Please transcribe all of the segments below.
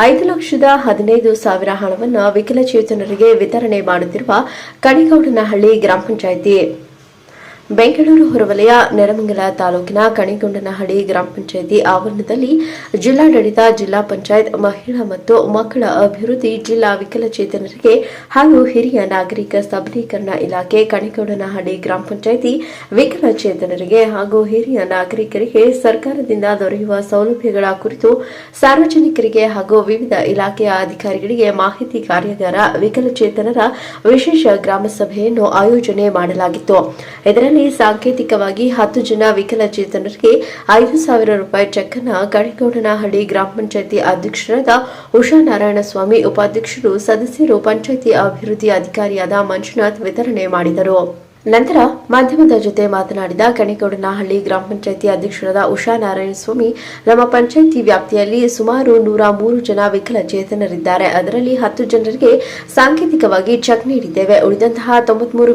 ಐದು ಲಕ್ಷದ ಹದಿನೈದು ಸಾವಿರ ಹಣವನ್ನು ವಿಕಲಚೇತನರಿಗೆ ವಿತರಣೆ ಮಾಡುತ್ತಿರುವ ಕಣಿಗೌಡನಹಳ್ಳಿ ಗ್ರಾಮ ಪಂಚಾಯಿತಿ ಬೆಂಗಳೂರು ಹೊರವಲಯ, ನೆರಮಂಗಲ ತಾಲೂಕಿನ ಕಣಿಗೊಂಡನಹಳ್ಳಿ ಗ್ರಾಮ ಪಂಚಾಯಿತಿ ಆವರಣದಲ್ಲಿ ಜಿಲ್ಲಾಡಳಿತ, ಜಿಲ್ಲಾ ಪಂಚಾಯತ್, ಮಹಿಳಾ ಮತ್ತು ಮಕ್ಕಳ ಅಭಿವೃದ್ಧಿ, ಜಿಲ್ಲಾ ವಿಕಲಚೇತನರಿಗೆ ಹಾಗೂ ಹಿರಿಯ ನಾಗರಿಕ ಸಬಲೀಕರಣ ಇಲಾಖೆ ಕಣಿಗೊಂಡನಹಳ್ಳಿ ಗ್ರಾಮ ಪಂಚಾಯಿತಿ ವಿಕಲಚೇತನರಿಗೆ ಹಾಗೂ ಹಿರಿಯ ನಾಗರಿಕರಿಗೆ ಸರ್ಕಾರದಿಂದ ದೊರೆಯುವ ಸೌಲಭ್ಯಗಳ ಕುರಿತು ಸಾರ್ವಜನಿಕರಿಗೆ ಹಾಗೂ ವಿವಿಧ ಇಲಾಖೆಯ ಅಧಿಕಾರಿಗಳಿಗೆ ಮಾಹಿತಿ ಕಾರ್ಯಾಗಾರ ವಿಕಲಚೇತನರ ವಿಶೇಷ ಗ್ರಾಮ ಸಭೆಯನ್ನು ಆಯೋಜನೆ ಮಾಡಲಾಗಿತ್ತು. ಇದರಲ್ಲಿ ಸಾಂಕೇತಿಕವಾಗಿ ಹತ್ತು ಜನ ವಿಕಲಚೇತನರಿಗೆ ಐದು ಸಾವಿರ ರೂಪಾಯಿ ಚೆಕ್ ಅನ್ನು ಕಣಿಗೌಡನಹಳ್ಳಿ ಗ್ರಾಮ ಪಂಚಾಯಿತಿ ಅಧ್ಯಕ್ಷರಾದ ಉಷಾ ನಾರಾಯಣ ಸ್ವಾಮಿ ಉಪಾಧ್ಯಕ್ಷರು ಸದಸ್ಯರು ಪಂಚಾಯಿತಿ ಅಭಿವೃದ್ಧಿ ಅಧಿಕಾರಿಯಾದ ಮಂಜುನಾಥ್ ವಿತರಣೆ ಮಾಡಿದರು. ನಂತರ ಮಾಧ್ಯಮದ ಜೊತೆ ಮಾತನಾಡಿದ ಕಣಿಗೌಡನಹಳ್ಳಿ ಗ್ರಾಮ ಪಂಚಾಯಿತಿ ಅಧ್ಯಕ್ಷರಾದ ಉಷಾ ನಾರಾಯಣ ಸ್ವಾಮಿ ನಮ್ಮ ಪಂಚಾಯಿತಿ ವ್ಯಾಪ್ತಿಯಲ್ಲಿ ಸುಮಾರು ನೂರ ಮೂರು ಜನ ವಿಕಲಚೇತನರಿದ್ದಾರೆ. ಅದರಲ್ಲಿ ಹತ್ತು ಜನರಿಗೆ ಸಾಂಕೇತಿಕವಾಗಿ ಚೆಕ್ ನೀಡಿದ್ದೇವೆ. ಉಳಿದಂತಹ ತೊಂಬತ್ಮೂರು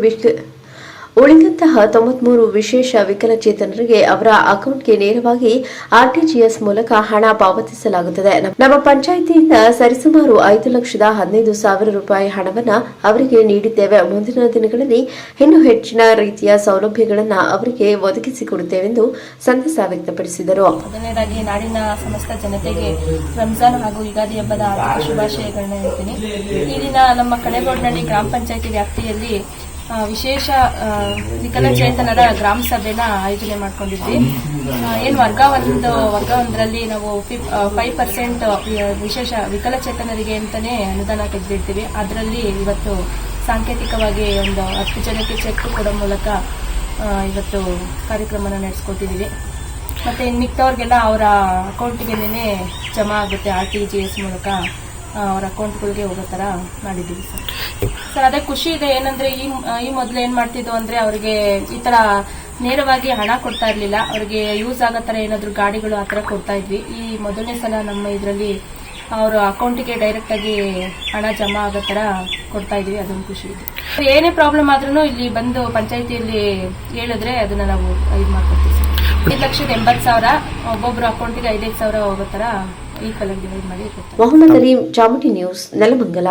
ಉಳಿದಂತಹ ತೊಂಬತ್ಮೂರು ವಿಶೇಷ ವಿಕಲಚೇತನರಿಗೆ ಅವರ ಅಕೌಂಟ್ಗೆ ನೇರವಾಗಿ ಆರ್ಟಿಜಿಎಸ್ ಮೂಲಕ ಹಣ ಪಾವತಿಸಲಾಗುತ್ತದೆ. ನಮ್ಮ ಪಂಚಾಯಿತಿಯಿಂದ ಸರಿಸುಮಾರು ಐದು ಲಕ್ಷದ ಹದಿನೈದು ಸಾವಿರ ರೂಪಾಯಿ ಹಣವನ್ನು ಅವರಿಗೆ ನೀಡಿದ್ದೇವೆ. ಮುಂದಿನ ದಿನಗಳಲ್ಲಿ ಇನ್ನೂ ಹೆಚ್ಚಿನ ರೀತಿಯ ಸೌಲಭ್ಯಗಳನ್ನು ಅವರಿಗೆ ಒದಗಿಸಿಕೊಡುತ್ತೇವೆಂದು ಸಂತಸ ವ್ಯಕ್ತಪಡಿಸಿದರು. ಮೊದಲನೇದಾಗಿ ನಾಡಿನ ಸಮಸ್ತ ಜನತೆಗೆ ರಂಜಾನ್ ಹಾಗೂ ಯುಗಾದಿ ಹಬ್ಬದ ಶುಭಾಶಯಗಳನ್ನ ಹೇಳ್ತೀನಿ. ಈ ದಿನ ನಮ್ಮ ಕಡೆಗೋಡ್ನಳ್ಳಿ ಗ್ರಾಮ ಪಂಚಾಯತಿ ವ್ಯಾಪ್ತಿಯಲ್ಲಿ ವಿಶೇಷ ವಿಕಲಚೇತನರ ಗ್ರಾಮ ಸಭೆನ ಆಯೋಜನೆ ಮಾಡ್ಕೊಂಡಿದ್ವಿ. ಏನು ವರ್ಗ ಒಂದು, ವರ್ಗ ಒಂದರಲ್ಲಿ ನಾವು ಫೈವ್ ಪರ್ಸೆಂಟ್ ವಿಶೇಷ ವಿಕಲಚೇತನರಿಗೆ ಅಂತಾನೆ ಅನುದಾನ ತೆಗೆದಿರ್ತೀವಿ. ಅದರಲ್ಲಿ ಇವತ್ತು ಸಾಂಕೇತಿಕವಾಗಿ ಒಂದು ಹತ್ತು ಜನಕ್ಕೆ ಚೆಕ್ ಕೊಡೋ ಮೂಲಕ ಇವತ್ತು ಕಾರ್ಯಕ್ರಮನ ನಡೆಸ್ಕೊಟ್ಟಿದ್ದೀವಿ. ಮತ್ತೆ ಇನ್ನು ಮಿಕ್ಕವ್ರಿಗೆಲ್ಲ ಅವರ ಅಕೌಂಟಿಗೆನೇ ಜಮಾ ಆಗುತ್ತೆ ಆರ್ ಟಿ ಜಿ ಎಸ್ ಮೂಲಕ ಅವ್ರ ಅಕೌಂಟ್ಗಳಿಗೆ ಹೋಗೋ ಥರ ಮಾಡಿದ್ದೀವಿ ಸರ್. ಸರ್, ಅದೇ ಖುಷಿ ಇದೆ ಏನಂದ್ರೆ ಈ ಈ ಮೊದಲು ಏನ್ ಮಾಡ್ತಿದ್ವು ಅಂದ್ರೆ ಅವ್ರಿಗೆ ಈ ತರ ನೇರವಾಗಿ ಹಣ ಕೊಡ್ತಾ ಇರ್ಲಿಲ್ಲ. ಅವ್ರಿಗೆ ಯೂಸ್ ಆಗೋ ತರ ಏನಾದ್ರು ಗಾಡಿಗಳು ಆ ತರ ಕೊಡ್ತಾ ಇದ್ವಿ. ಈ ಮೊದಲನೇ ಸಲ ನಮ್ಮ ಇದರಲ್ಲಿ ಅವ್ರ ಅಕೌಂಟಿಗೆ ಡೈರೆಕ್ಟ್ ಆಗಿ ಹಣ ಜಮಾ ಆಗೋ ತರ ಕೊಡ್ತಾ ಇದೀವಿ. ಅದೊಂದು ಖುಷಿ ಇದೆ. ಏನೇ ಪ್ರಾಬ್ಲಮ್ ಆದ್ರೂ ಇಲ್ಲಿ ಬಂದು ಪಂಚಾಯತಿಯಲ್ಲಿ ಹೇಳಿದ್ರೆ ಅದನ್ನ ನಾವು ಇದು ಮಾಡ್ಕೊಡ್ತೀವಿ ಐದು ಲಕ್ಷದ ಎಂಬತ್ತು ಸಾವಿರ, ಒಬ್ಬೊಬ್ರು ಅಕೌಂಟಿಗೆ ಐದೈದು ಸಾವಿರ ಹೋಗೋ ತರ ಈ ಆಗಿ ಡಿವೈಡ್ ಮಾಡಿ ಮೊಹಮ್ಮದ್ ಚಾಮುಟಿ ನ್ಯೂಸ್, ನೆಲಮಂಗಲ.